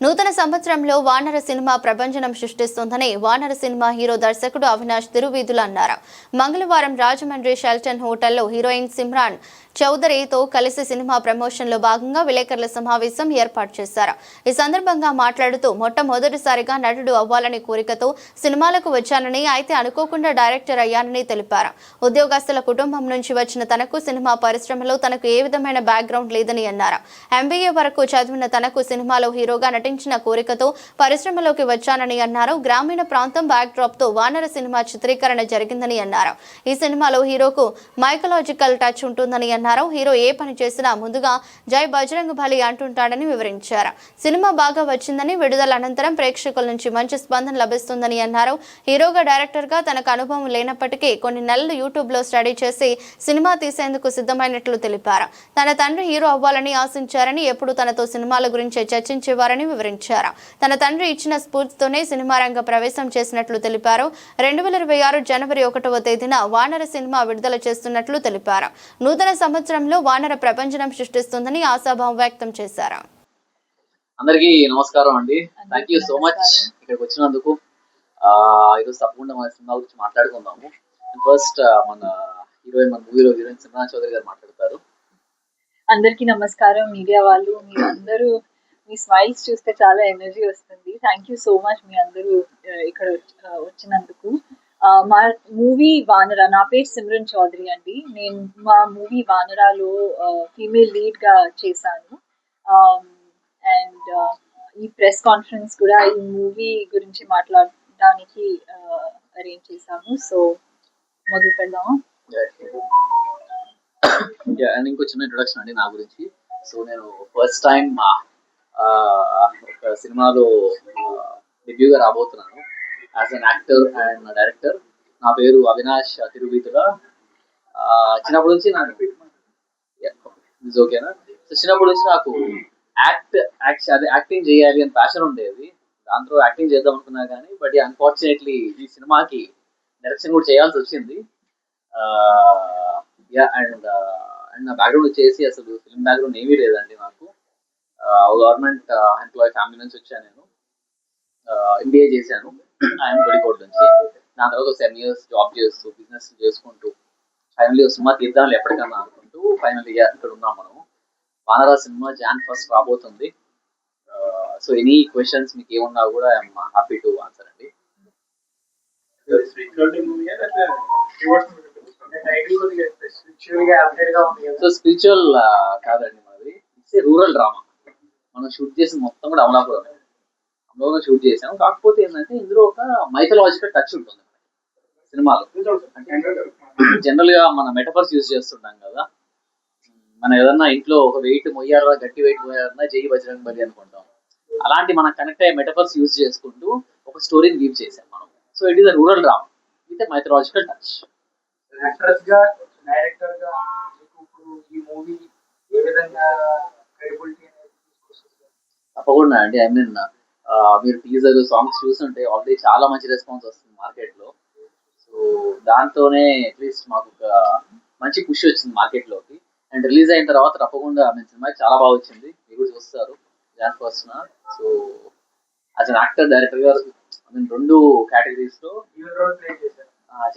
నూతన సంవత్సరంలో వానర సినిమా ప్రపంచనం సృష్టిస్తుందని వానర సినిమా హీరో దర్శకుడు అవినాష్ తిరువీధులు అన్నారు. మంగళవారం రాజమండ్రి షెల్టన్ హోటల్లో హీరోయిన్ సిమ్రాన్ చౌదరితో కలిసి సినిమా ప్రమోషన్లో భాగంగా విలేకరుల సమావేశం ఏర్పాటు చేశారు. ఈ సందర్భంగా మాట్లాడుతూ మొట్టమొదటిసారిగా నటుడు అవ్వాలనే కోరికతో సినిమాలకు వచ్చానని అయితే అనుకోకుండా డైరెక్టర్ అయ్యానని తెలిపారు. ఉద్యోగస్తుల కుటుంబం నుంచి వచ్చిన తనకు సినిమా పరిశ్రమలో తనకు ఏ విధమైన బ్యాక్గ్రౌండ్ లేదని అన్నారు. ఎంబీఏ వరకు చదివిన తనకు సినిమాలో హీరోగా నటించిన కోరికతో పరిశ్రమలోకి వచ్చానని అన్నారు. గ్రామీణ ప్రాంతం బ్యాక్ డ్రాప్తో వానర సినిమా చిత్రీకరణ జరిగిందని అన్నారు. ఈ సినిమాలో హీరోకు మైకలాజికల్ టచ్ ఉంటుందని అన్నారు. హీరో ఏ పని చేసినా ముందుగా జై బజరంగ్ బలి అంటుంటాడని వివరించారు. సినిమా బాగా వచ్చిందని విడుదల అనంతరం ప్రేక్షకుల నుంచి మంచి స్పందన లభిస్తుందని అన్నారు. హీరోగా డైరెక్టర్గా తనకు అనుభవం లేనప్పటికీ కొన్ని నెలలు యూట్యూబ్లో స్టడీ చేసి సినిమా తీసేందుకు సిద్ధమైనట్లు తెలిపారు. తన తండ్రి హీరో అవ్వాలని ఆశించారని ఎప్పుడు తనతో సినిమాల గురించి చర్చించేవారని వివరించారు. తన తండ్రి ఇచ్చిన స్ఫూర్తితోనే సినిమా రంగ ప్రవేశం చేసినట్లు తెలిపారు. రెండు వేల ఇరవై ఆరు జనవరి ఒకటవ తేదీన వానర సినిమా విడుదల చేస్తున్నట్లు తెలిపారు. నూతన సంవత్సరంలో వానర ప్రపంచనం సృష్టిస్తుందని ఆశాభావం వ్యక్తం చేశారు. అందరికీ నమస్కారం అండి. Thank you so much. ఇక్కడికి వచ్చినందుకు ఆ, ఈరోజు తప్పకుండా మన సినిమా గురించి మాట్లాడుకుందాము. ఫస్ట్ మన హీరోయిన్ మన మూవీలో హీరోయిన్ సిమ్రాన్ చౌదరి గారు మాట్లాడతారు. అందరికీ నమస్కారం. మీడియా వాళ్ళు మీరు అందరూ మీ స్మైల్స్ చూస్తే చాలా ఎనర్జీ వస్తుంది. థ్యాంక్ యూ సో మచ్ మీ అందరూ ఇక్కడ వచ్చినందుకు. మా మూవీ వానర నా పేరు సిమ్రన్ చౌదరి అండి. నేను మా మూవీ వానరాలో ఫీమేల్ లీడ్గా చేశాను. అండ్ ఈ ప్రెస్ కాన్ఫరెన్స్ కూడా ఈ మూవీ గురించి మాట్లాడడానికి అరేంజ్ చేశాము సో మొదలు పెడదామా? ఇంకో చిన్న ఇంట్రొడక్షన్ అండి నా గురించి. సో నేను ఫస్ట్ టైం ఒక సినిమాలో డెబ్యూగా రాబోతున్నాను. As an actor and director నా పేరు అవినాష్ తిరువీతుల చిన్నప్పటి నుంచి నాకు ఇది ఓకేనా సో చిన్నప్పటి నుంచి నాకు యాక్ట్ యాక్ట్ అదే యాక్టింగ్ చేయాలి అని ప్యాషన్ ఉండేది. దాంతో యాక్టింగ్ చేద్దాం అనుకున్నా కానీ బట్ అన్ఫార్చునేట్లీ ఈ సినిమాకి డైరెక్షన్ కూడా చేయాల్సి వచ్చింది. యా అండ్ అండ్ నా బ్యాక్గ్రౌండ్ వచ్చేసి అసలు ఫిల్మ్ బ్యాక్గ్రౌండ్ ఏమీ లేదండి నాకు. గవర్నమెంట్ ఎంప్లాయీ ఫ్యామిలీ నుంచి వచ్చాను నేను. ఎంబీఏ చేశాను. ఆయన కొడికోట్ నుంచి. దాని తర్వాత సెవెన్ ఇయర్స్ జాబ్ చేస్తూ బిజినెస్ చేసుకుంటూ ఫైనల్లీ సినిమా తీద్దాం ఎప్పటికన్నా అనుకుంటూ ఫైనల్ ఇయర్ ఇక్కడ ఉన్నాం మనం. వానరా సినిమా జాన్ ఫస్ట్ రాబోతుంది. సో ఎనీ క్వశ్చన్స్ మీకు ఏమున్నా కూడా ఐఎమ్ హ్యాపీ టు ఆన్సర్ అండి. సో స్పిరిచువల్ కాదండి మాది. ఇట్స్ రూరల్ డ్రామా మనం షూట్ చేసి మొత్తం కూడా అమలాపురం అమలాపురం షూట్ చేసాం. కాకపోతే ఏంటంటే ఇందులో ఒక మైథలాజికల్ టచ్ ఉంటుంది. సినిమాలో. జనరల్గా మన మెటఫర్స్ యూజ్ చేస్తుంటాం కదా. మనం ఏదన్నా ఇంట్లో ఒక వెయిట్ మొయ్యాలన్నా గట్టి వెయిట్ మొయ్యాలన్నా జై బజరంగ్ బలి అనుకుంటాం. అలాంటి మనం కనెక్ట్ అయ్యే మెటఫర్స్ యూజ్ చేసుకుంటూ ఒక స్టోరీని వీవ్ చేసాం మనం. So it is a rural drama with mythological touch యాక్టర్స్గా డైరెక్టర్గా మీకు ఇప్పుడు ఈ మూవీ ఏ విధంగా క్రెడిబిలిటీ అనేది తీసుకొస్తుంది తప్పకుండా అండి. ఐ మీన్ మీరు టీజర్ సాంగ్స్ చూస్తుంటే ఆల్రెడీ చాలా మంచి రెస్పాన్స్ వస్తుంది మార్కెట్లో. సో దాంతోనే అట్లీస్ట్ మాకు ఒక మంచి పుష్ వచ్చింది మార్కెట్లోకి. అండ్ రిలీజ్ అయిన తర్వాత తప్పకుండా మీ సినిమా చాలా బాగా వచ్చింది. మీరు కూడా చూస్తారు. Jan first so as an actor director గారు ఐ మీన్ రెండు కేటగిరీస్లో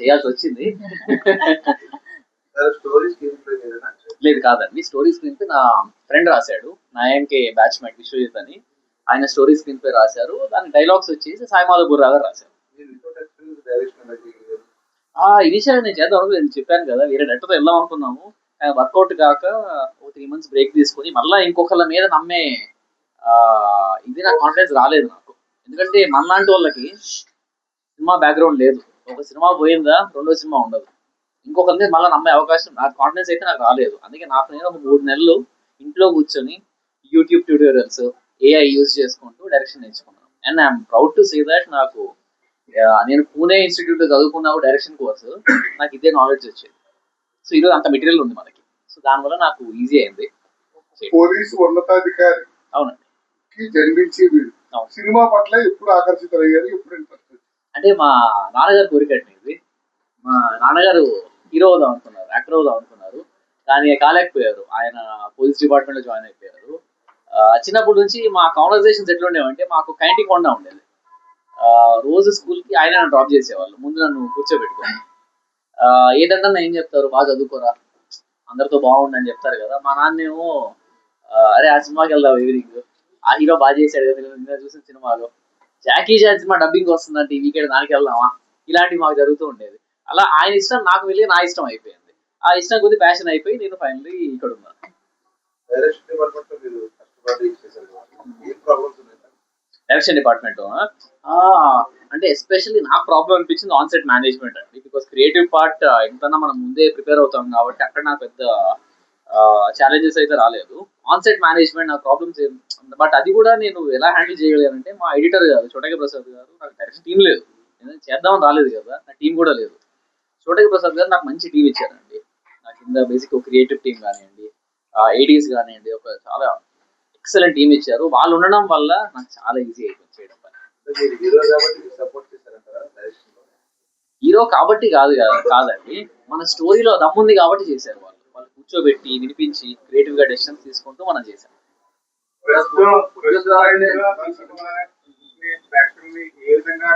చేయాల్సి వచ్చింది. స్టోరీ లేదు కాదండి. స్టోరీ స్క్రీన్ పే నా ఫ్రెండ్ రాశాడు. నా ఎంకే బ్యాచ్ మేట్ విశ్వజిత్ అని. ఆయన స్టోరీ స్క్రీన్ పే రాశారు. దాని డైలాగ్స్ వచ్చేసి సాయిమాధవ్ బుర్రా గారు రాశారు. ఆ ఇనిషియల్ నేను చేద్దాం నేను చెప్పాను కదా వేరే డైరెక్టర్తో వెళ్దాం అనుకున్నాము. వర్కౌట్ కాక ఒక త్రీ మంత్స్ బ్రేక్ తీసుకొని మళ్ళీ ఇంకొకళ్ళ మీద నమ్మే ఇది నా కాన్ఫిడెన్స్ రాలేదు నాకు. ఎందుకంటే మనలాంటి వాళ్ళకి సినిమా బ్యాక్గ్రౌండ్ లేదు. ఒక సినిమా పోయిందా రెండో సినిమా ఉండదు. ఇంకొకరి మీద మళ్ళీ నమ్మే అవకాశం నాకు కాన్ఫిడెన్స్ అయితే నాకు రాలేదు. అందుకే నాకు నేను ఒక మూడు నెలలు ఇంట్లో కూర్చొని యూట్యూబ్ ట్యూటోరియల్స్ ఏఐ యూజ్ చేసుకుంటూ డైరెక్షన్ నేర్చుకున్నాను. And I'm proud to say that నాకు నేను పూణే ఇన్స్టిట్యూట్ చదువుకున్నా డైరెక్షన్ కోర్సు నాకు ఇదే నాలెడ్జ్ వచ్చేది. సో ఈరోజు అంత మెటీరియల్ ఉంది మనకి. సో దానివల్ల నాకు ఈజీ అయింది. పోలీసు ఉన్నతాధికారికి అవునండి. జన్మించి. సినిమా పట్ల ఎప్పుడు ఆకర్షితులయ్యారు ఎప్పుడు? అంటే మా నాన్నగారు కోరికట్టింది ఇది మా నాన్నగారు హీరో అవుదాం అనుకున్నారు యాక్టర్ అవుదాం అనుకున్నారు. కానీ కాలేకపోయారు. ఆయన పోలీస్ డిపార్ట్మెంట్లో జాయిన్ అయిపోయారు. చిన్నప్పటి నుంచి మా కాన్వర్సేషన్స్ ఎట్లుండేవంటే మాకు కైంటి కొండ ఉండేది. రోజు స్కూల్కి ఆయన నన్ను డ్రాప్ చేసేవాళ్ళు. ముందు నన్ను కూర్చోబెట్టుకొని. ఆ, ఏంటంటే ఏం చెప్తారు? బాగా చదువుకోరా. అందరితో బాగుండని చెప్తారు కదా. మా నాన్నేమో అరే ఆ సినిమాకి వెళ్దాం ఈవినింగ్? ఆ హీరో బాగా చేశాడు కదా నిన్న చూసిన సినిమాలో. జాకీ జాన్ సినిమా డబ్బింగ్ వస్తుందంటే ఈ వీకెండ్ దానికి వెళ్దామా? ఇలాంటివి మాకు జరుగుతూ ఉండేది. అలా ఆయన ఇష్టం నాకు వెళ్ళి నా ఇష్టం అయిపోయింది. ఆ ఇష్టం కొద్ది ప్యాషన్ అయిపోయి నేను ఫైనల్లీ ఇక్కడ ఉన్నాను. డైరెక్షన్ డిపార్ట్మెంట్ అంటే ఎస్పెషల్లీ నాకు ప్రాబ్లం అనిపించింది ఆన్ సెట్ మేనేజ్మెంట్ అండి బికాస్ క్రియేటివ్ పార్ట్ ఎంతన్నా మనం ముందే ప్రిపేర్ అవుతాం కాబట్టి అక్కడ నాకు పెద్ద ఛాలెంజెస్ అయితే రాలేదు. ఆన్ సెట్ మేనేజ్మెంట్ నా ప్రాబ్లమ్స్ బట్ అది కూడా నేను ఎలా హ్యాండిల్ చేయగలిగానంటే మా ఎడిటర్ గారు చోటకి ప్రసాద్ గారు నాకు డైరెక్షన్ టీం లేదు. చేద్దామని రాలేదు కదా. నా టీం కూడా లేదు. చోటకి ప్రసాద్ గారు నాకు మంచి టీం ఇచ్చారండి. నా కింద బేసిక్ క్రియేటివ్ టీం కానివ్వండి ఏడీస్ కానివ్వండి ఒక చాలా ఎక్సలెంట్ టీం ఇచ్చారు. వాళ్ళు ఉండడం వల్ల నాకు చాలా ఈజీ అయిపోయింది చేయడం హీరో కాబట్టి కాదు కదా కాదండి. మన స్టోరీలో దమ్ముంది కాబట్టి చేశారు వాళ్ళు. వాళ్ళు కూర్చోబెట్టి వినిపించి క్రియేటివ్గా డెసిషన్స్ తీసుకుంటూ మనం చేశాం. ఏ విధంగా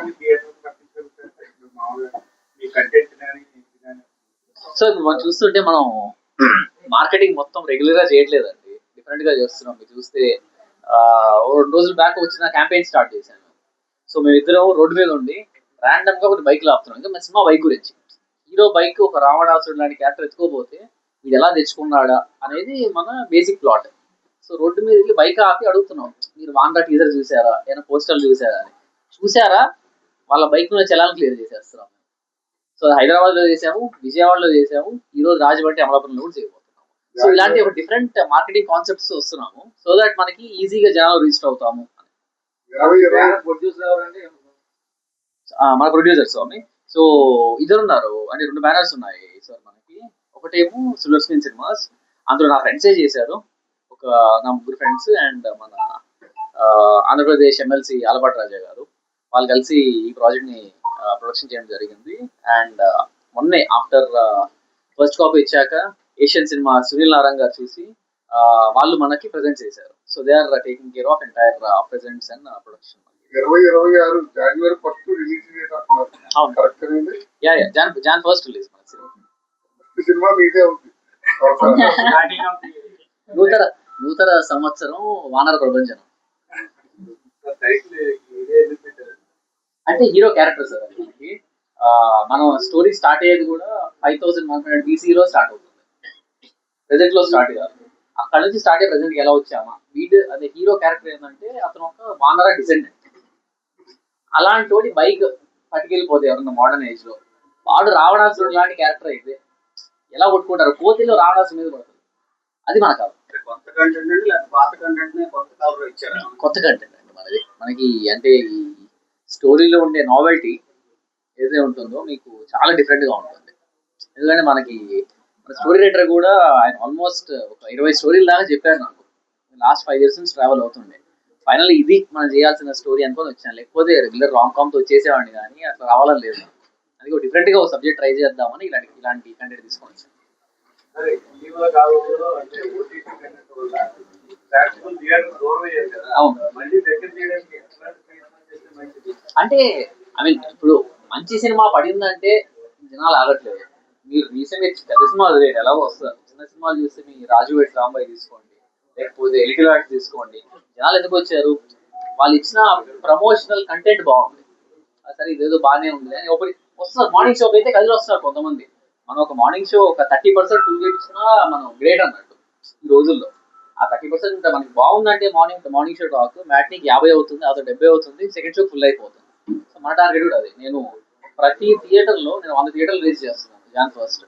సో మనం చూస్తుంటే మనం మార్కెటింగ్ మొత్తం రెగ్యులర్గా చేయట్లేదండి. డిఫరెంట్గా చేస్తున్నాం. మీరు చూస్తే రెండు రోజుల బ్యాక్ వచ్చిన క్యాంపెయిన్ స్టార్ట్ చేశాను. సో మేమిద్దరం రోడ్డు మీద ఉండి ర్యాండమ్గా ఒకటి బైక్ ఆపుతున్నాం. ఇంకా సినిమా బైక్ గురించి. హీరో బైక్ ఒక రావణాసుడు లాంటి క్యారెక్టర్ ఎత్తుకోపోతే వీడు ఎలా తెచ్చుకున్నాడా అనేది మన బేసిక్ ప్లాట్ సో రోడ్డు మీద వెళ్ళి బైక్ ఆపి అడుగుతున్నాం. మీరు వాండా టీజర్ చూసారా? ఏమైనా పోస్టర్లు చూసారా అని. చూసారా? వాళ్ళ బైక్ మీద చలాన్ క్లియర్ చేసేస్తున్నాం. సో హైదరాబాద్లో చేసాము విజయవాడలో చేసాము ఈ రోజు రాజమండ్రి అమలాపురంలో కూడా చేయబోతున్నాము. సో ఇలాంటి ఒక డిఫరెంట్ మార్కెటింగ్ కాన్సెప్ట్స్ వస్తున్నాము. సో దట్ మనకి ఈజీగా జనాలు రిజిస్టర్ అవుతాము. మన ప్రొడ్యూసర్ స్వామి. సో ఇద్దరు ఉన్నారు అంటే రెండు బ్యానర్స్ ఉన్నాయి సార్ మనకి. ఒకటేమో సిల్వర్ స్క్రీన్ సినిమాస్ అందులో నా ఫ్రెండ్సే చేశారు. ఒక నా ముగ్గురు ఫ్రెండ్స్ అండ్ మన ఆంధ్రప్రదేశ్ ఎమ్మెల్సీ ఆలపాటి రాజా గారు. వాళ్ళు కలిసి ఈ ప్రాజెక్ట్ని ప్రొడక్షన్ చేయడం జరిగింది. అండ్ మొన్నే ఆఫ్టర్ ఫస్ట్ కాపీ ఇచ్చాక ఏషియన్ సినిమా సునీల్ నారాయణ గారు చూసి వాళ్ళు మనకి ప్రజెంట్ చేశారు. So they are taking care of entire presents and production ఇరవై ఇరవై ఆరు జనవరి ఫస్ట్ రిలీజ్ డేట్ అంటున్నారు. అవును. కరెక్ట్ అండి yeah yeah Jan Jan first release మన సినిమా. మీదే అవుతుంది స్టార్టింగ్ ఆఫ్ ది నూతన నూతన సంవత్సరం వానర ప్రపంచం టైటిల్ ఇదే ఎందుకు పెట్టారు అంటే హీరో క్యారెక్టర్ సార్ అది. మనకి ఆ, మనం స్టోరీ స్టార్ట్ అయ్యేది కూడా ఫైవ్ థౌసండ్ వన్ హండ్రెడ్ బీసీలో స్టార్ట్ అవుతుంది. ప్రెసెంట్లో స్టార్ట్ కాదు. అక్కడ నుంచి స్టార్ట్ అయ్యి ప్రెసెంట్ ఎలా వచ్చామా? వీడు అదే హీరో క్యారెక్టర్ ఏంటంటే అతను ఒక వానర డిసెండెంట్. అలాంటి వాడి బైక్ పట్టుకెళ్ళిపోతే ఎవరన్నా మోడర్న్ ఏజ్లో వాడు రావణాసురుడు లాంటి క్యారెక్టర్ అయితే ఎలా కొట్టుకుంటారు? కోతిలో రావణాసుడు మీద పడుతుంది. అది మన కాదు కొత్త కంటెంట్ కొత్త ఇచ్చారా? కొత్త కంటెంట్ అండి మనది. మనకి అంటే ఈ స్టోరీలో ఉండే నావెల్టీ ఏదైతే ఉంటుందో మీకు చాలా డిఫరెంట్గా ఉంటుంది. ఎందుకంటే మనకి మన స్టోరీ రైటర్ కూడా ఆయన ఆల్మోస్ట్ ఒక ఇరవై స్టోరీల దాకా చెప్పారు నాకు. లాస్ట్ ఫైవ్ ఇయర్స్ నుంచి ట్రావెల్ అవుతుండే. ఫైనల్ ఇది మనం చేయాల్సిన స్టోరీ అనుకొని వచ్చాను. లేకపోతే రెగ్యులర్ రామ్ కామ్తో వచ్చేసేవాడిని కానీ అట్లా రావాలని లేదు. అది ఒక డిఫరెంట్గా ఒక సబ్జెక్ట్ ట్రై చేద్దామని ఇలాంటి ఇలాంటి కంటెంట్ తీసుకొని వచ్చాను. అవును. అంటే ఐ మీన్ ఇప్పుడు మంచి సినిమా పడిందంటే జనాలు ఆగట్లేదు. మీరు రీసెంట్ పెద్ద సినిమా రేట్ ఎలా వస్తారు చిన్న సినిమాలు చూస్తే మీ రాజు వెట్ రాంబాయి తీసుకోండి. లేకపోతే ఎలిటిల్ ఆర్ట్ తీసుకోండి. జనాలు ఎందుకు వచ్చారు? వాళ్ళు ఇచ్చిన ప్రమోషనల్ కంటెంట్ బాగుంది. సరే ఇదేదో బాగానే ఉంది. అని ఒకటి వస్తున్నారు మార్నింగ్ షోకి అయితే కదిలి వస్తున్నారు కొంతమంది. మనం ఒక మార్నింగ్ షో ఒక థర్టీ పర్సెంట్ ఫుల్ ఇచ్చినా మనం గ్రేట్ అన్నట్టు ఈ రోజుల్లో. ఆ థర్టీ పర్సెంట్ మనకి బాగుందంటే మార్నింగ్ మార్నింగ్ షో టాక్ మ్యాట్నిక్ యాభై అవుతుంది అదో డెబ్బై అవుతుంది సెకండ్ షో ఫుల్ అయిపోతుంది. సో మన టార్గెట్ కూడా అది. నేను ప్రతి థియేటర్లో నేను వంద థియేటర్లు రీచ్ చేస్తున్నాను జాన్ ఫస్ట్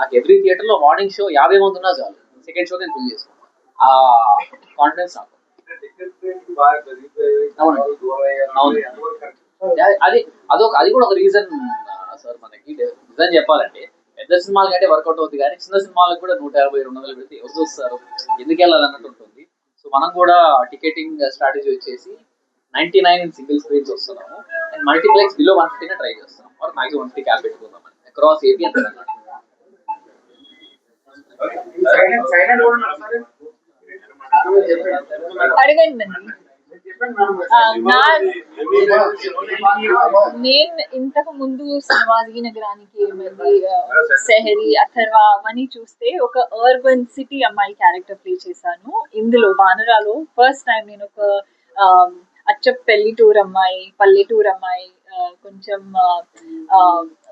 నాకు ఎవ్రీ థియేటర్లో మార్నింగ్ షో యాభై మంది ఉన్నా చాలు. సెకండ్ షో నేను ఫుల్ చేసుకున్నాను ఆ కాన్ఫిడెన్స్ నాకు. అది- అది అదొక అది కూడా ఒక రీజన్ సార్ మనకి నిజం చెప్పాలంటే పెద్ద సినిమాల కంటే వర్కౌట్ అవుతుంది కానీ చిన్న సినిమాలకు కూడా నూట యాభై రెండు వందలు పెడితే ఎవరు చూస్తారు? ఎందుకు వెళ్ళాలన్నట్టు ఉంటుంది. సో మనం కూడా టికెటింగ్ స్ట్రాటజీ వచ్చేసి నైన్టీ నైన్ సింగిల్ స్క్రీన్స్ వస్తున్నాము అండ్ మల్టీప్లెక్స్ బిలో వన్ ఫిఫ్టీనే ట్రై చేస్తున్నాం. మరి మాక్సిమం వన్ ఫిఫ్టీ క్యాప్ పెట్టుకుందాం అక్రాస్ ఏపీ సరే అడగండి Uh, నా నేను ఇంతకు ముందు సింహాద్రి నగరానికి ఏమైంది uh, సెహరి అథర్వా అవన్నీ చూస్తే ఒక అర్బన్ సిటీ అమ్మాయి క్యారెక్టర్ ప్లే చేశాను. ఇందులో వానరాలో ఫస్ట్ టైం నేను ఒక um, ఆమ్, అచ్చ పెళ్ళిటూరు అమ్మాయి పల్లెటూరు అమ్మాయి uh, కొంచెం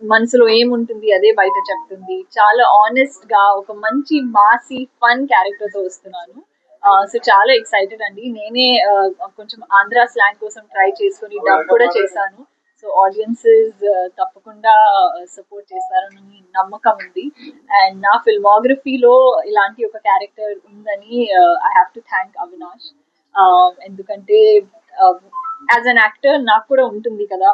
మనసులో ఏముంటుంది అదే బయట చెప్తుంది. చాలా ఆనెస్ట్గా ఒక మంచి మాసి ఫన్ క్యారెక్టర్తో వస్తున్నాను. సో చాలా ఎక్సైటెడ్ అండి. నేనే కొంచెం ఆంధ్ర స్లాంగ్ కోసం ట్రై చేసుకొని డబ్ కూడా చేశాను. సో ఆడియన్సెస్ తప్పకుండా సపోర్ట్ చేస్తారని నమ్మకం ఉంది. అండ్ నా ఫిల్మోగ్రఫీలో ఇలాంటి ఒక క్యారెక్టర్ ఉందని I have to thank Avinash ఎందుకంటే యాజ్ అన్ యాక్టర్ నాకు కూడా ఉంటుంది కదా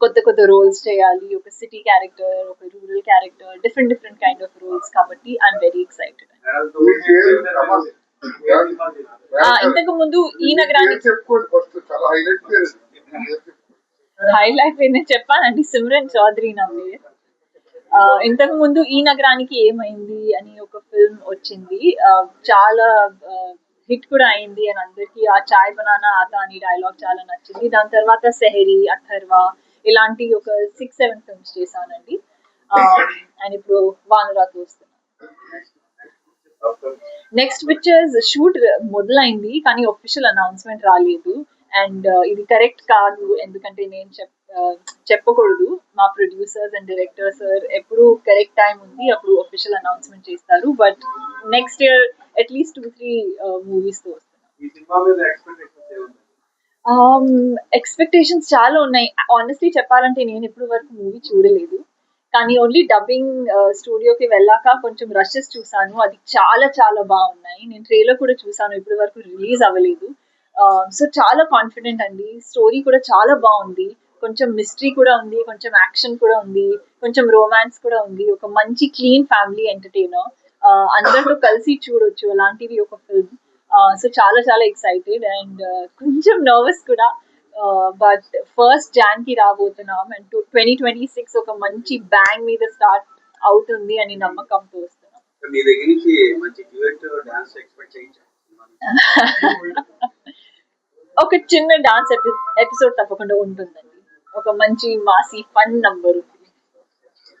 కొత్త కొత్త రోల్స్ చేయాలి. ఒక సిటీ క్యారెక్టర్ ఒక rural character different different kind of roles కాబట్టి ఐఎమ్ వెరీ ఎక్సైటెడ్ ఇంతకు ముందు ఈ నగరానికి హైలైట్ పేరు నేను చెప్పానండి సిమ్రన్ చౌదరి నా పేరు ఇంతకు ముందు ఈ నగరానికి ఏమైంది అని ఒక ఫిల్మ్ వచ్చింది. చాలా హిట్ కూడా అయింది అని అందరికి ఆ చాయ్ బనానా ఆత అని డైలాగ్ చాలా నచ్చింది. దాని తర్వాత సెహరి అథర్వా ఇలాంటి ఒక సిక్స్ సెవెన్ ఫిల్మ్స్ చేశానండి. అండ్ ఇప్పుడు వానరాతో వస్తున్నాను నెక్స్ట్ పిక్చర్స్ షూట్ మొదలైంది కానీ ఒఫిషియల్ అనౌన్స్మెంట్ రాలేదు. అండ్ ఇది కరెక్ట్ కాదు ఎందుకంటే నేను చెప్ uh, చెప్పకూడదు. మా ప్రొడ్యూసర్స్ అండ్ డైరెక్టర్ సార్ ఎప్పుడు కరెక్ట్ టైం ఉంది అప్పుడు ఒఫిషియల్ అనౌన్స్మెంట్ చేస్తారు. But next year at least two three మూవీస్తో expectations expectations చాలా ఉన్నాయి. ఆనెస్ట్లీ చెప్పాలంటే నేను ఇప్పుడు వరకు మూవీ చూడలేదు. కానీ ఓన్లీ డబ్బింగ్ స్టూడియోకి వెళ్ళాక కొంచెం రషెస్ చూసాను. అది చాలా చాలా బాగున్నాయి. నేను ట్రైలర్ కూడా చూసాను. ఇప్పటి వరకు రిలీజ్ అవ్వలేదు. Uh, సో చాలా కాన్ఫిడెంట్ అండి. స్టోరీ కూడా చాలా బాగుంది. కొంచెం మిస్టరీ కూడా ఉంది. కొంచెం యాక్షన్ కూడా ఉంది. కొంచెం రోమాన్స్ కూడా ఉంది. ఒక మంచి క్లీన్ ఫ్యామిలీ ఎంటర్టైనర్ అందరితో కలిసి చూడొచ్చు. అలాంటివి ఒక ఫిల్మ్ సో uh, చాలా చాలా ఎక్సైటెడ్ అండ్ uh, కొంచెం నర్వస్ కూడా బట్ ఫస్ట్ జాన్కి రాబోతున్నాం అండ్ ట్వంటీ ట్వంటీ సిక్స్ ఒక మంచి బ్యాంగ్ మీద స్టార్ట్ అవుతుంది అని నమ్మకంతో వస్తున్నాం మీ దగ్గర నుంచి మంచి డ్యూయట్ డాన్స్ ఎక్స్పెక్ట్ చేయించాను ఒక చిన్న డాన్స్ ఎపిసోడ్ తప్పకుండా ఉంటుందండి. ఒక మంచి మాసి ఫన్ నంబర్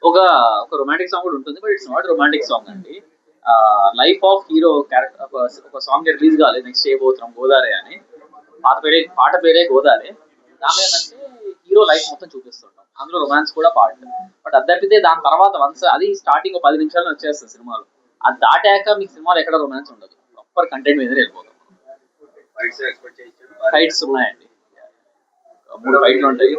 ఒక ఒక రొమాంటిక్ సాంగ్ కూడా ఉంటుంది but it's not romantic song అండి. లైఫ్ ఆఫ్ హీరో క్యారెక్టర్ ఒక ఒక సాంగ్ రిలీజ్ కాలేదు నెక్స్ట్ చేయబోతున్నాం గోదావరి అని. పాట పేరే పాట పేరే గోదావరి. దానిలో ఏంటంటే హీరో లైఫ్ మొత్తం చూపిస్తుంటాం. అందులో రొమాన్స్ కూడా పార్ట్ బట్ అది తప్పితే దాని తర్వాత వన్స్ అది స్టార్టింగ్ పది నిమిషాలు వచ్చేస్తుంది సినిమాలో. అది దాటాక మీకు సినిమాలో ఎక్కడ రొమాన్స్ ఉండదు. ప్రాపర్ కంటెంట్ మీద వెళ్ళిపోతాం. ఫైట్స్ ఎక్స్పెక్ట్ చేయించాను ఫైట్స్ ఉన్నాయండి. మూడు ఫైట్లు ఉంటాయి.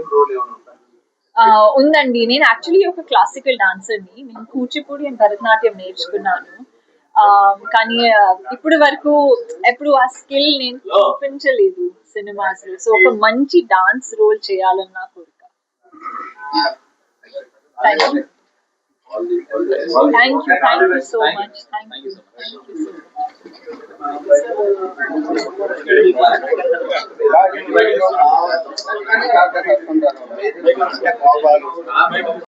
ఉందండి. నేను యాక్చువల్లీ ఒక క్లాసికల్ డాన్సర్ని నేను కూచిపూడి అండ్ భరతనాట్యం నేర్చుకున్నాను. కానీ ఆ, ఇప్పటి వరకు ఎప్పుడు ఆ స్కిల్ నేను చూపించలేదు సినిమాస్లో. సో ఒక మంచి డాన్స్ రోల్ చేయాలని నా కోరిక thank you thank you so much thank you. Thank you so much